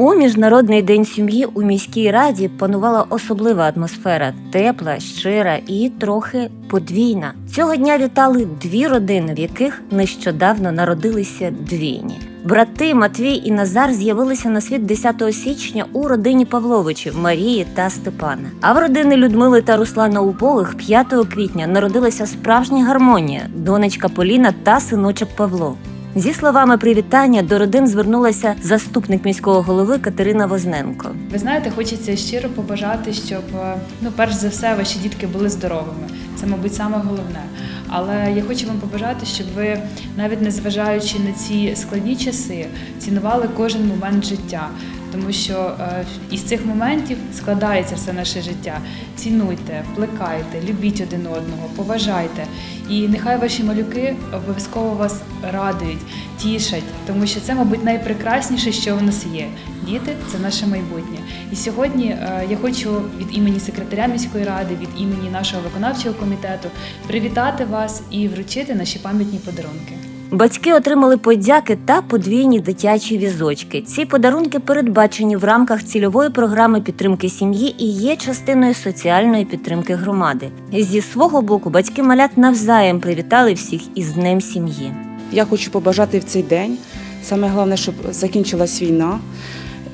У міжнародний день сім'ї у міській раді панувала особлива атмосфера, тепла, щира і трохи подвійна. Цього дня вітали дві родини, в яких нещодавно народилися двійні. Брати Матвій і Назар з'явилися на світ 10 січня у родині Павловичів Марії та Степана. А в родини Людмили та Руслана Убогих 5 квітня народилася справжня гармонія, донечка Поліна та синочок Павло. Зі словами привітання до родин звернулася заступник міського голови Катерина Возненко. Ви знаєте, хочеться щиро побажати, щоб е, ну, перш за все, ваші дітки були здоровими. Це, мабуть, саме головне. Але я хочу вам побажати, щоб ви, навіть незважаючи на ці складні часи, цінували кожен момент життя. Тому що е, із цих моментів складається все наше життя. Цінуйте, плекайте, любіть один одного, поважайте. І нехай ваші малюки обов'язково вас радують, тішать, тому що це, мабуть, найпрекрасніше, що в нас є. Діти це наше майбутнє. І сьогодні е, я хочу від імені секретаря міської ради, від імені нашого виконавчого комітету привітати вас і вручити наші пам'ятні подарунки. Батьки отримали подяки та подвійні дитячі візочки. Ці подарунки передбачені в рамках цільової програми підтримки сім'ї і є частиною соціальної підтримки громади. Зі свого боку, батьки малят навзаєм привітали всіх із Днем сім'ї. Я хочу побажати в цей день. Саме головне, щоб закінчилась війна,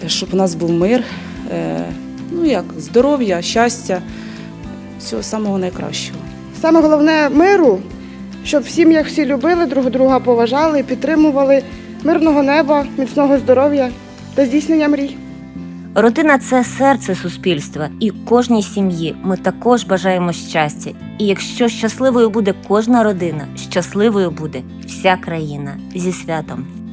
щоб у нас був мир, е, ну як здоров'я, щастя, всього самого найкращого. Саме головне миру, щоб в сім'ях всі любили друг друга, поважали, підтримували, мирного неба, міцного здоров'я та здійснення мрій. Родина це серце суспільства, і кожній сім'ї ми також бажаємо щастя. І якщо щасливою буде кожна родина, щасливою буде вся країна зі святом.